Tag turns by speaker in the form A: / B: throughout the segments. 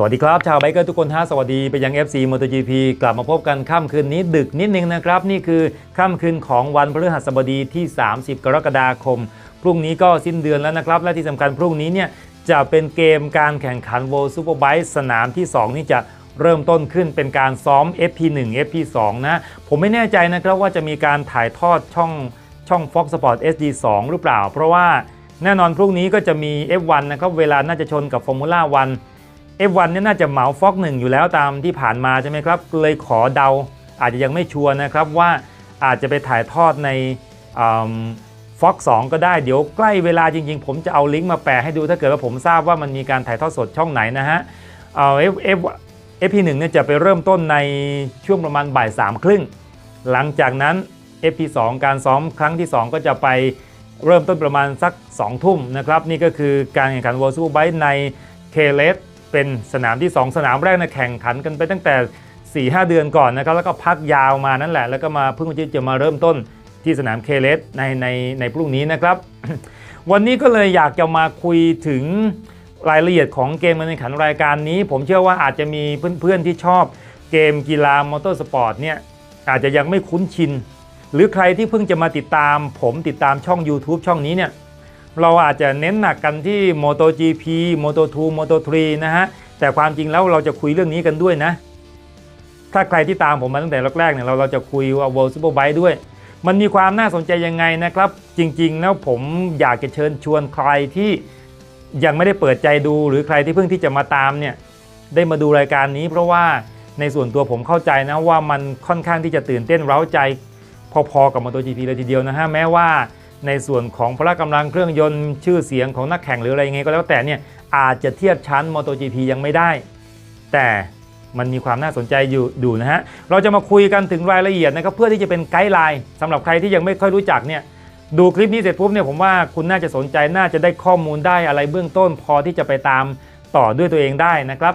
A: สวัสดีครับ ชาวไบเกอร์ทุกคนฮะสวัสดีไปยัง FC MotoGP กลับมาพบกันค่ำคืนนี้ดึกนิดนึงนะครับ นี่คือค่ำคืนของวันพฤหัสบดีที่ 30 กรกฎาคม พรุ่งนี้ก็สิ้นเดือนแล้วนะครับ และที่สำคัญพรุ่งนี้เนี่ยจะเป็นเกมการแข่งขัน World Superbike สนามที่ 2 นี่จะเริ่มต้นขึ้นเป็นการซ้อม FP1 FP2 นะ ผมไม่แน่ใจนะครับว่าจะมีการถ่ายทอดช่องช่อง Fox Sport SD2 หรือเปล่า เพราะว่าแน่นอนพรุ่งนี้ก็จะมี F1 นะครับเวลาน่าจะชนกับ Formula 1 F1 เนี่ยน่าจะเหมาฟ็อกหนึ่งอยู่แล้วตามที่ผ่านมาใช่ไหมครับ เลยขอเดาอาจจะยังไม่ชัวร์นะครับว่าอาจจะไปถ่ายทอดในฟ็อกสก็ได้เดี๋ยวใกล้เวลาจริงๆ ผมจะเอาลิงก์มาแปะให้ดูถ้าเกิดว่าผมทราบว่ามันมีการถ่ายทอดสดช่องไหนนะฮะเอ่อ F F FP1 เนี่ยจะไปเริ่มต้นในช่วงประมาณบ่ายสามครึ่งหลังจากนั้น FP2 การซ้อมครั้งที่ 2 ก็จะไปเริ่มต้นประมาณสัก 2 ทุ่มนะครับ นี่ก็คือการแข่งขัน World Superbike ใน k l e s เป็นสนามที่ 2 สนามแรกนะแข่งขันกันไปตั้งแต่ 4-5 เดือนก่อนนะครับแล้วก็พักยาวมานั่นแหละ แล้วก็มาเพิ่งจะมาเริ่มต้นที่สนาม k l e s ในในในพรุ่งนี้นะครับ วันนี้ก็เลยอยากจะมาคุยถึงรายละเอียดของเกมการแข่งขันรายการนี้ ผมเชื่อว่าอาจจะมีเพื่อนๆที่ชอบเกมกีฬามอเตอร์สปอร์ตเนี่ยอาจจะยังไม่คุ้นชิน หรือใครที่เพิ่งจะมาติดตาม ผมติดตามช่อง YouTube ช่องนี้เนี่ย เราอาจจะเน้นหนักกันที่ MotoGP Moto2 Moto3 นะฮะ แต่ความจริงแล้วเราจะคุยเรื่องนี้กันด้วยนะ ถ้าใครที่ตามผมมาตั้งแต่แรกๆเนี่ยเราเราจะคุยว่า World Superbike ด้วย มันมีความน่าสนใจยังไงนะครับ จริงๆ แล้วผมอยากจะเชิญชวนใครที่ยังไม่ได้เปิดใจดูหรือใครที่เพิ่งที่จะมาตามเนี่ยได้มาดูรายการนี้ เพราะว่าในส่วนตัวผมเข้าใจนะว่ามันค่อนข้างที่จะตื่นเต้นเร้าใจพอๆกับ MotoGP เลยทีเดียวนะฮะแม้ว่า ในส่วนของพละกำลังเครื่องยนต์ชื่อเสียงของนักแข่งหรืออะไรยังไงก็แล้วแต่เนี่ยอาจจะเทียบชั้น MotoGP ยังไม่ได้ แต่มันมีความน่าสนใจอยู่ดูนะฮะ เราจะมาคุยกันถึงรายละเอียดนะครับเพื่อที่จะเป็นไกด์ไลน์สำหรับใครที่ยังไม่ค่อยรู้จักเนี่ยดูคลิปนี้เสร็จปุ๊บเนี่ยผมว่าคุณน่าจะสนใจน่าจะได้ข้อมูลได้อะไรเบื้องต้น พอที่จะไปตามต่อด้วยตัวเองได้นะครับ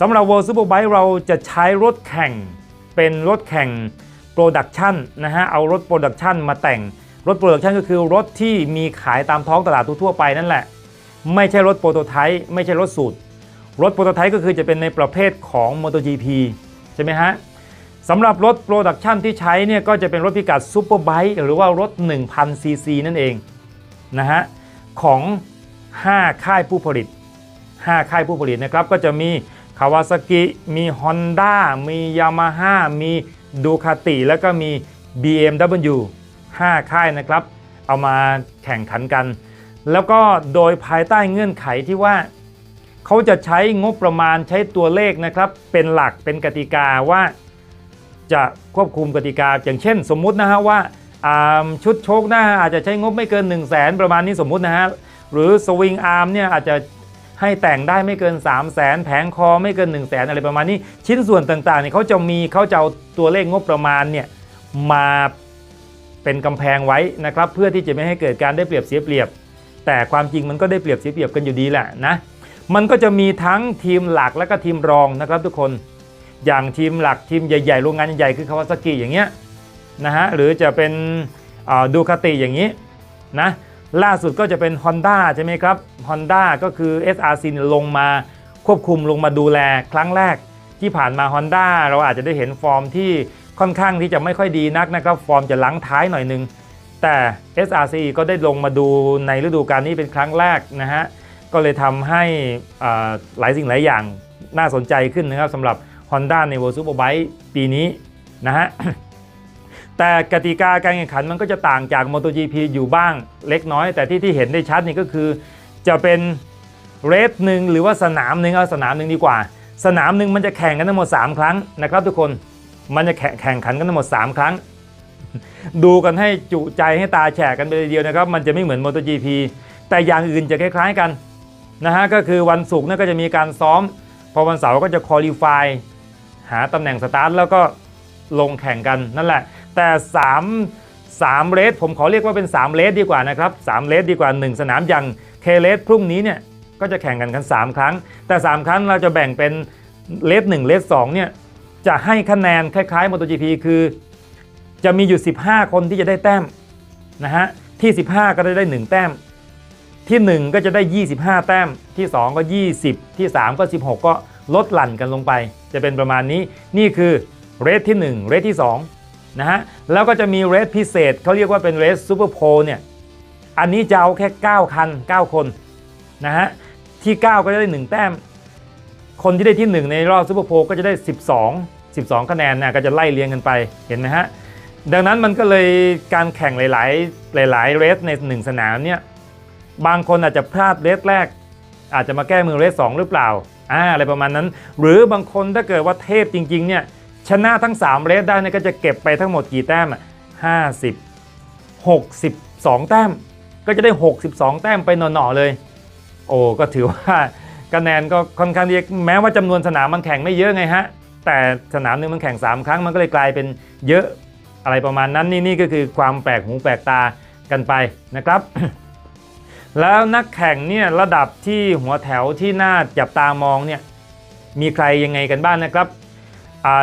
A: สำหรับ World Superbike เราจะใช้รถแข่งเป็นรถแข่งโปรดักชันนะฮะเอารถโปรดักชันมาแต่ง รถโปรดักชันก็คือรถที่มีขายตามท้องตลาดทั่วไปนั่นแหละ ไม่ใช่รถโปรโตไทป์ไม่ใช่รถสูตร รถโปรโตไทป์ก็คือจะเป็นในประเภทของ MotoGP ใช่ไหมฮะสำหรับรถโปรดักชันที่ใช้เนี่ยก็จะเป็นรถพิกัดซูเปอร์ไบค์หรือว่ารถ 1000 ซีซีนั่นเองนะฮะของ 5 ค่ายผู้ผลิต 5 ค่ายผู้ผลิตนะครับก็จะมีคาวาซากิมี Honda มียามาฮ่ามีดูคาติแล้วก็มี BMW 5 ค่ายนะครับ เอามาแข่งขันกัน แล้วก็โดยภายใต้เงื่อนไขที่ว่า เขาจะใช้งบประมาณใช้ตัวเลขนะครับ เป็นหลักเป็นกติกาว่าจะควบคุมกติกา อย่างเช่น สมมุตินะฮะว่าาชุดโชคหน้าอาจจะใช้งบไม่เกิน 1 0 0 0 0แสนประมาณนี้สมมุตินะฮะหรือสวิงอาร์มเนี่ยอาจจะให้แต่งได้ไม่เกิน 3 0 0แสนแผงคอไม่เกิน 1 0 0 0 0แสนอะไรประมาณนี้ ชิ้นส่วนต่างๆเนี่ยเขาจะมีเขาจะเอาตัวเลขงบประมาณเนี่ยมา เป็นกำแพงไว้นะครับเพื่อที่จะไม่ให้เกิดการได้เปรียบเสียเปรียบ แต่ความจริงมันก็ได้เปรียบเสียเปรียบกันอยู่ดีแหละนะมันก็จะมีทั้งทีมหลักและก็ทีมรองนะครับทุกคน อย่างทีมหลักทีมใหญ่ๆโรงงานใหญ่คือคาวาซากิอย่างเงี้ยนะฮะหรือจะเป็นดูคาติอย่างนี้นะล่าสุดก็จะเป็น Honda ใช่ไหมครับ Honda ก็คือ SRC ลงมาควบคุมลงมาดูแลครั้งแรกที่ผ่านมา Honda เราอาจจะได้เห็นฟอร์มที่ ค่อนข้างที่จะไม่ค่อยดีนักนะครับ ฟอร์มจะลังท้ายหน่อยนึง แต่ SRC ก็ได้ลงมาดูในฤดูกาลนี้เป็นครั้งแรกนะฮะ ก็เลยทำให้หลายสิ่งหลายอย่างน่าสนใจขึ้นนะครับสำหรับ Honda ใน World Superbike ปีนี้นะฮะ แต่กติกาการแข่งขันมันก็จะต่างจาก MotoGP อยู่บ้างเล็กน้อย แต่ที่ที่เห็นได้ชัดนี่ก็คือ จะเป็นเรสหนึ่งหรือว่าสนามหนึ่งเอาสนามหนึ่งดีกว่า สนามหนึ่งมันจะแข่งกันทั้งหมด 3 ครั้งนะครับทุกคน มันจะแข่งแข่งขันกันทั้งหมด 3 ครั้ง ดูกันให้จุใจให้ตาแฉกกันไปเลยเดียวนะครับ มันจะไม่เหมือน MotoGP แต่อย่างอื่นจะคล้ายๆกันนะฮะก็คือวันศุกร์นี่ยก็จะมีการซ้อม พอวันเสาร์ก็จะคอลี่ฟายหาตำแหน่งสตาร์ทแล้วก็ลงแข่งกันนั่นแหละ แต่ 3 3เรสผมขอเรียกว่าเป็น 3เรสดีกว่านะครับ3เรสดีกว่า 1 สนามอย่างเคเลสพรุ่งนี้เนี่ยก็จะแข่งกันกัน 3 ครั้ง แต่ 3 ครั้งเราจะแบ่งเป็นเลส1เลส2เนี่ย จะให้คะแนนคล้ายๆ MotoGP คือ จะมีอยู่ 15 คนที่จะได้แต้มนะฮะที่ 15 ก็จะได้ 1 แต้ม ที่ 1 ก็จะได้ 25 แต้ม ที่ 2 ก็ 20 ที่ 3 ก็ 16 ก็ลดหลั่นกันลงไป จะเป็นประมาณนี้นี่คือเรทที่ 1 เรทที่2นะฮะแล้วก็จะมีเรทพิเศษเขาเรียกว่าเป็นเรทซูเปอร์โพลเนี่ยอันนี้จะเอาแค่ 9 คัน 9 คนนะฮะที่ 9 ก็จะได้ 1 แต้ม คนที่ได้ที่ 1 ในรอบซูเปอร์โพลก็จะได้ 12 12 คะแนนนะก็จะไล่เรียงกันไปเห็นไหมฮะดังนั้นมันก็เลยการแข่งหลาย ๆ หลาย ๆ เรสใน 1 สนามเนี่ยบางคนอาจจะพลาดเรสแรก อาจจะมาแก้มือเรสสองหรือเปล่าอ่าอะไรประมาณนั้น หรือบางคนถ้าเกิดว่าเทพจริง ๆ เนี่ยชนะทั้ง 3 เรสได้เนี่ยก็จะเก็บไปทั้งหมดกี่แต้มอะห้าสิบหกสิบสองแต้ม ก็จะได้ 62 แต้มไปหน่อๆเลย โอ้ก็ถือว่า คะแนนก็ค่อนข้างที่แม้ว่าจำนวนสนามมันแข่งไม่เยอะไงฮะ แต่สนามหนึ่งมันแข่ง 3 ครั้งมันก็เลยกลายเป็นเยอะอะไรประมาณนั้นนี่นี่ก็คือความแปลกหูแปลกตากันไปนะครับ แล้วนักแข่งเนี่ยระดับที่หัวแถวที่น่าจับตามองเนี่ยมีใครยังไงกันบ้างนะครับ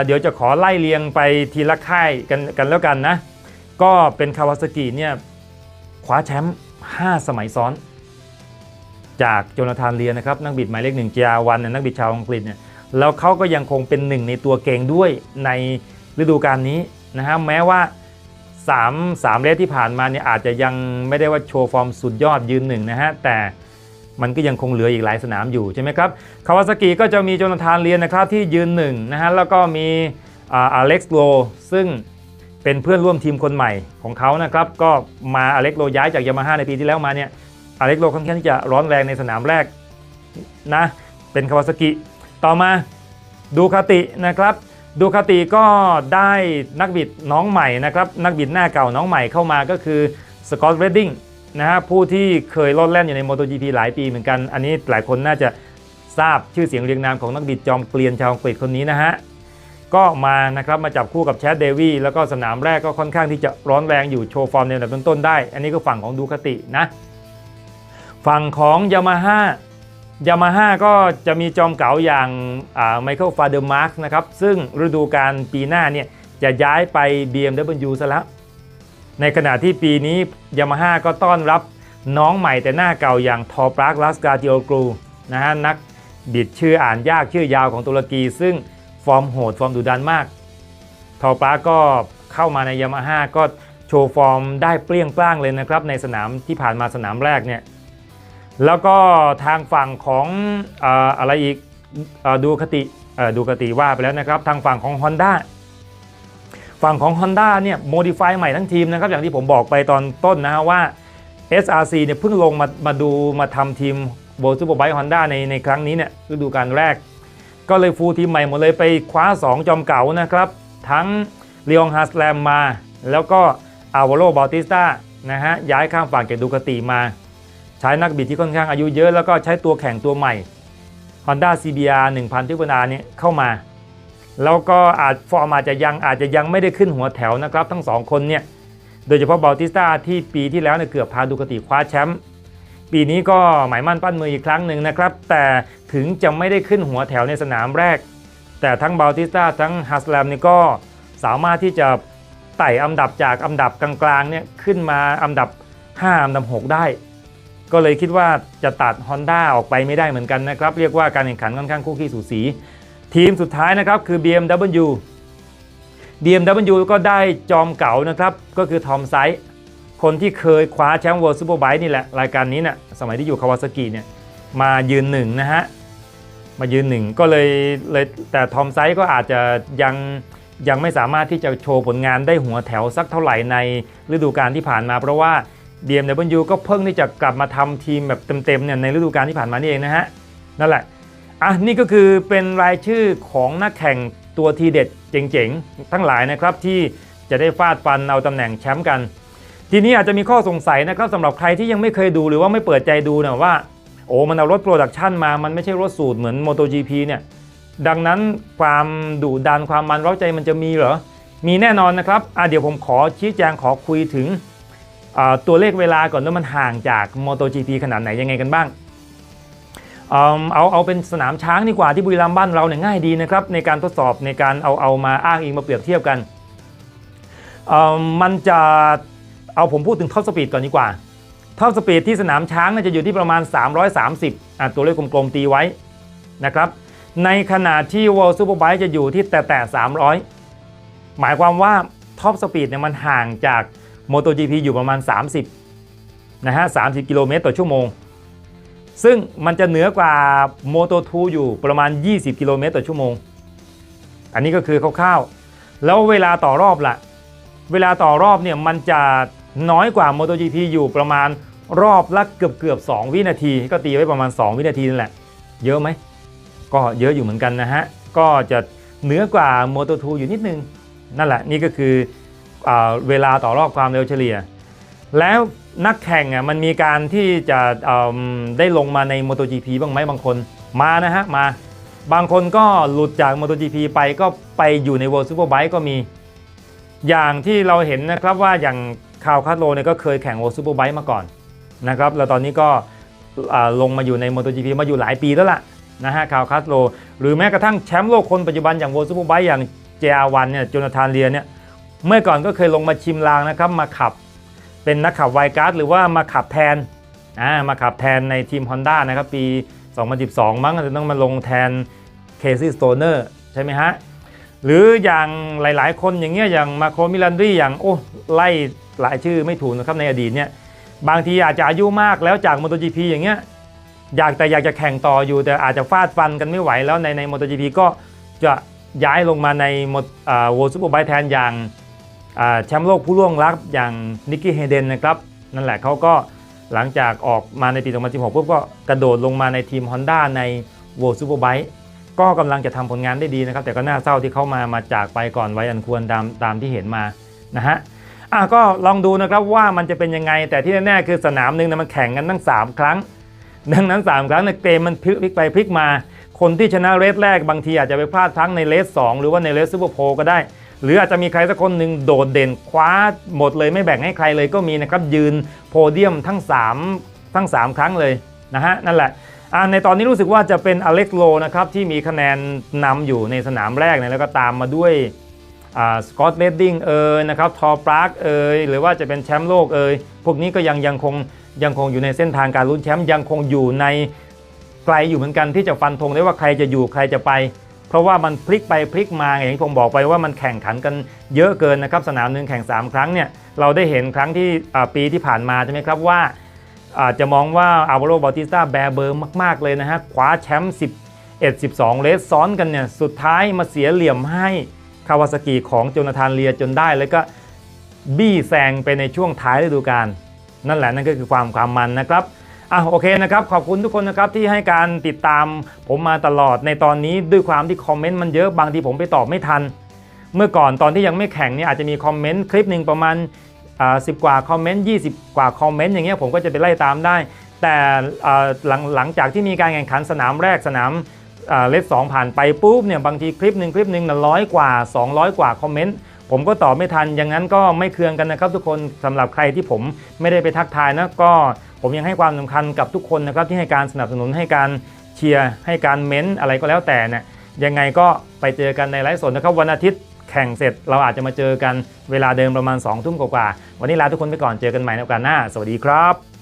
A: เดี๋ยวจะขอไล่เรียงไปทีละค่ายกันกันแล้วกันนะ ก็เป็นคาวาซากิเนี่ยคว้าแชมป์5สมัยซ้อน จากโจนาธานเลียนะครับนักบิดหมายเลขหนึ่งเจียวันนักบิดชาวอังกฤษเนี่ยแล้วเขาก็ยังคงเป็นหนึ่งในตัวเก่งด้วยในฤดูกาลนี้นะฮะแม้ว่า3 3เรสที่ผ่านมาเนี่ยอาจจะยังไม่ได้ว่าโชว์ฟอร์มสุดยอดยืนหนึ่งนะฮะแต่มันก็ยังคงเหลืออีกหลายสนามอยู่ใช่ไหมครับคาวาซากิก็จะมีโจนาธานเลียนนะครับที่ยืนหนึ่งนะฮะแล้วก็มีอ่าอเล็กซ์โลซึ่งเป็นเพื่อนร่วมทีมคนใหม่ของเขานะครับก็มาอเล็กโลย้ายจากยามาฮ่าในปีที่แล้วมาเนี่ย อเล็กโลค่อนข้างที่จะร้อนแรงในสนามแรกนะเป็นคาวาซากิต่อมาดูคาตินะครับดูคาติก็ได้นักบิดน้องใหม่นะครับนักบิดหน้าเก่าน้องใหม่เข้ามาก็คือสกอตเรดดิ้งนะฮะผู้ที่เคยลอดแล่นอยู่ใน MotoGP หลายปีเหมือนกัน อันนี้หลายคนน่าจะทราบชื่อเสียงเรียงนามของนักบิดจอมเกลียนชาวอังกฤษคนนี้นะฮะก็มานะครับมาจับคู่กับแชดเดวี่แล้วก็สนามแรกก็ค่อนข้างที่จะร้อนแรงอยู่โชว์ฟอร์มในอันดับต้นๆได้ อันนี้ก็ฝั่งของดูคาตินะ ฝั่งของยามาฮ่ายามาฮ่าก็จะมีจอมเก๋าอย่างไมเคิลฟาเดอร์มาร์กนะครับ ซึ่งฤดูกาลปีหน้าเนี่ยจะย้ายไป BMW ซะแล้ว ในขณะที่ปีนี้ยามาฮ่าก็ต้อนรับน้องใหม่แต่หน้าเก่าอย่างทอปรากลัสกา i ิโอกรูนะฮะนักบิดชื่ออ่านยากชื่อยาวของตุรกี ซึ่งฟอร์มโหดฟอร์มดุดันมาก ทอปรากก็เข้ามาในยามาฮ่าก็โชว์ฟอร์มได้เปรี้ยงปร้างเลยนะครับ ในสนามที่ผ่านมาสนามแรกเนี่ย แล้วก็ทางฝั่งของเอ่อะไรอีกอดูคติดูคติว่าไปแล้วนะครับทางฝั่งของ Honda ฝั่งของ Honda เนี่ยโมดิฟายใหม่ทั้งทีมนะครับอย่างที่ผมบอกไปตอนต้นนะฮะว่า SRC เนี่ยเพิ่งลงมามาดูมาทำทีมโบซูเปอร์ไบค์ฮอนด้าในในครั้งนี้เนี่ยฤดูกาลแรก ก็เลยฟูลทีมใหม่หมดเลยไปคว้า 2 จอมเก่านะครับ ทั้งเลองฮาสแลมมา แล้วก็อาวาโรบอติสตานะฮะย้ายข้ามฝั่งจากดูคติมา ใช้นักบิดที่ค่อนข้างอายุเยอะแล้วก็ใช้ตัวแข่งตัวใหม่ Honda CBR 1000 ที่วนานี่เข้ามา แล้วก็อาจฟอร์มอาจจะยังอาจจะยังไม่ได้ขึ้นหัวแถวนะครับ ทั้งสองคนเนี่ยโดยเฉพาะบาติสตาที่ปีที่แล้วเนี่ยเกือบพาดูคติคว้าแชมป์ปีนี้ก็หมายมั่นปั้นมืออีกครั้งหนึ่งนะครับ แต่ถึงจะไม่ได้ขึ้นหัวแถวในสนามแรก แต่ทั้งบาติสตาทั้งฮัสแลมนี่ก็สามารถที่จะไต่อันดับจากอันดับกลางๆเนี่ยขึ้นมาอันดับ 5 อันดับ 6 ได้ ก็เลยคิดว่าจะตัด Honda ออกไปไม่ได้เหมือนกันนะครับ เรียกว่าการแข่งขันค่อนข้างคู่ขี้สูสี ทีมสุดท้ายนะครับคือ BMW BMW ก็ได้จอมเก่านะครับ ก็คือทอมไซส์คนที่เคยคว้าแชมป์ World Superbike นี่แหละ รายการนี้นะ่ะสมัยที่อยู่คาวาซากิเนี่ยมายืนหนึ่งนะฮะ มายืนหนึ่งก็เลยเลยแต่ทอมไซส์ก็อาจจะยังยังไม่สามารถที่จะโชว์ผลงานได้หัวแถวสักเท่าไหร่ในฤดูกาลที่ผ่านมา เพราะว่า BMW ก็เพิ่งที่จะกลับมาทำทีมแบบเต็มๆเนี่ยในฤดูกาลที่ผ่านมานี่เองนะฮะ นั่นแหละ อะ นี่ก็คือเป็นรายชื่อของนักแข่งตัวทีเด็ดเจ๋งๆ ทั้งหลายนะครับที่จะได้ฟาดฟันเอาตำแหน่งแชมป์กัน ทีนี้อาจจะมีข้อสงสัยนะครับสำหรับใครที่ยังไม่เคยดูหรือว่าไม่เปิดใจดูนะว่า โอ้มันเอารถโปรดักชันมามันไม่ใช่รถสูตรเหมือน MotoGP เนี่ยดังนั้นความดุดันความมันเร้าใจมันจะมีเหรอมีแน่นอนนะครับอะเดี๋ยวผมขอชี้แจงขอคุยถึง ตัวเลขเวลาก่อนว่ามันห่างจาก MotoGP ขนาดไหนยังไงกันบ้าง เอาเอาเป็นสนามช้างดีกว่าที่บุรีรัมย์บ้านเราเนี่ยง่ายดีนะครับในการทดสอบในการเอาเอามาอ้างอิงมาเปรียบเทียบกัน มันจะเอาผมพูดถึงท็อปสปีดก่อนดีกว่าท็อปสปีดที่สนามช้างเนี่ยจะอยู่ที่ประมาณ 330อะตัวเลขกลมๆตีไว้นะครับในขณะที่ World Superbike จะอยู่ที่แต่แต่300 หมายความว่าท็อปสปีดเนี่ยมันห่างจาก MotoGP อยู่ประมาณ 30นะฮะ30 กิโลเมตรต่อชั่วโมง ซึ่งมันจะเหนือกว่า Moto2 อยู่ประมาณ 20 กิโลเมตรต่อชั่วโมง อันนี้ก็คือคร่าวๆ แล้วเวลาต่อรอบล่ะ เวลาต่อรอบเนี่ยมันจะน้อยกว่า MotoGP อยู่ประมาณรอบละเกือบเกือบ2วินาที ก็ตีไว้ประมาณ 2 วินาทีนั่นแหละ เยอะไหม ก็เยอะอยู่เหมือนกันนะฮะ ก็จะเหนือกว่า Moto2 อยู่นิดนึง นั่นแหละนี่ก็คือ เวลาต่อรอบความเร็วเฉลี่ย แล้วนักแข่งอะมันมีการที่จะได้ลงมาใน MotoGP บ้างไหมบางคนมานะฮะมาบางคนก็หลุดจาก MotoGP ไปก็ไปอยู่ใน World Superbike ก็มี อย่างที่เราเห็นนะครับว่าอย่างคาวคาโลเนี่ยก็เคยแข่ง World Superbike มาก่อนนะครับแล้วตอนนี้ก็ลงมาอยู่ใน MotoGP มาอยู่หลายปีแล้วล่ะนะฮะคาวคาโลหรือแม้กระทั่งแชมป์โลกคนปัจจุบันอย่าง World Superbike อย่าง JR1 เนี่ยโจนาธานเลียเนี่ย เมื่อก่อนก็เคยลงมาชิมลางนะครับ มาขับเป็นนักขับไวการ์ดหรือว่ามาขับแทนอ่ามาขับแทนในทีม Honda นะครับ ปี 2012 มั้งจะต้องมาลงแทนเคซี่สโตเนอร์ใช่ไหมฮะ หรืออย่างหลายๆ คนอย่างเงี้ยอย่างมาโครมิลันดรีอย่างโอ้ไล่หลายชื่อไม่ถูกนะครับในอดีตเนี่ยบางทีอาจจะอายุมากแล้วจาก MotoGP อย่างเงี้ยอยากแต่อยากจะแข่งต่ออยู่ แต่อาจจะฟาดฟันกันไม่ไหวแล้วในใน MotoGP ก็จะย้ายลงมาในโวลซูเปอร์ไบแทนอย่าง แชมป์โลกผู้ล่วงลับอย่างนิกกี้เฮเดนนะครับนั่นแหละเขาก็หลังจากออกมาในปี 2016ปุ๊บก็กระโดดลงมาในทีม Honda ใน World Superbike ก็กำลังจะทำผลงานได้ดีนะครับ แต่ก็น่าเศร้าที่เขามามาจากไปก่อนไว้อันควรตามตามที่เห็นมานะฮะอะก็ลองดูนะครับว่ามันจะเป็นยังไง แต่ที่แน่ๆคือสนามหนึ่งนะมันแข่งกันตั้ง 3 ครั้ง ดังนั้น 3 ครั้งในเกมมันพลิกไปพลิกมา คนที่ชนะเรสแรกบางทีอาจจะไปพลาดพลั้งในเรสสองหรือว่าในเรสซูเปอร์โพลก็ได้ หรืออาจจะมีใครสักคนหนึ่งโดดเด่นคว้าหมดเลยไม่แบ่งให้ใครเลยก็มีนะครับยืนโพเดียมทั้ง 3 ทั้ง 3 ครั้งเลยนะฮะนั่นแหละในตอนนี้รู้สึกว่าจะเป็นอเล็กโลนะครับที่มีคะแนนนำอยู่ในสนามแรกนี่ยแล้วก็ตามมาด้วยสกอตเลดดิ้งเอยนะครับทอปรากเอยหรือว่าจะเป็นแชมป์โลกเอยพวกนี้ก็ยังยังคงยังคงอยู่ในเส้นทางการลุ้นแชมป์ยังคงอยู่ในไกลอยู่เหมือนกันที่จะฟันธงได้ว่าใครจะอยู่ใครจะไป เพราะว่ามันพลิกไปพลิกมาอย่างที่ผมบอกไปว่ามันแข่งขันกันเยอะเกินนะครับสนามหนึ่งแข่ง 3 ครั้งเนี่ยเราได้เห็นครั้งที่ปีที่ผ่านมาใช่ไหมครับว่าอาจจะมองว่าอ l วโรบอติสตาแบเบอร์มาก ๆ เลยนะฮะคว้าแชมป์11 12 เลสซ้อนกันเนี่ยสุดท้ายมาเสียเหลี่ยมให้คาวาซากิของโจนาธานเลียจนได้ แล้วก็บี้แซงไปในช่วงท้ายฤดูกาลนั่นแหละนั่นก็คือความความมันนะครับ อะโอเคนะครับขอบคุณทุกคนนะครับที่ให้การติดตามผมมาตลอดในตอนนี้ด้วยความที่คอมเมนต์มันเยอะบางทีผมไปตอบไม่ทัน เมื่อก่อนตอนที่ยังไม่แข่งเนี่ยอาจจะมีคอมเมนต์คลิปหนึ่งประมาณอ่าสิกว่าคอมเมนต์20 กว่าคอมเมนต์อย่างเงี้ยผมก็จะไปไล่ตามได้ แต่อ่าหลังหลังจากที่มีการแข่งขันสนามแรกสนามเลสสองผ่านไปปุ๊บเนี่ยบางทีคลิปหนึ่งคลิปหนึ่งน่ะร้อยกว่า 200 กว่าคอมเมนต์ผมก็ตอบไม่ทันอย่างนั้นก็ไม่เคืองกันนะครับทุกคนสำหรับใครที่ผมไม่ได้ไปทักทายนะก็ ผมยังให้ความสำคัญกับทุกคนนะครับที่ให้การสนับสนุนให้การเชียร์ให้การเม้นต์อะไรก็แล้วแต่เนี่ยยังไงก็ไปเจอกันในไลฟ์สดนะครับวันอาทิตย์แข่งเสร็จเราอาจจะมาเจอกันเวลาเดิมประมาณ2ทุ่มกว่า วันนี้ลาทุกคนไปก่อนเจอกันใหม่ในโอกาสหน้า สวัสดีครับ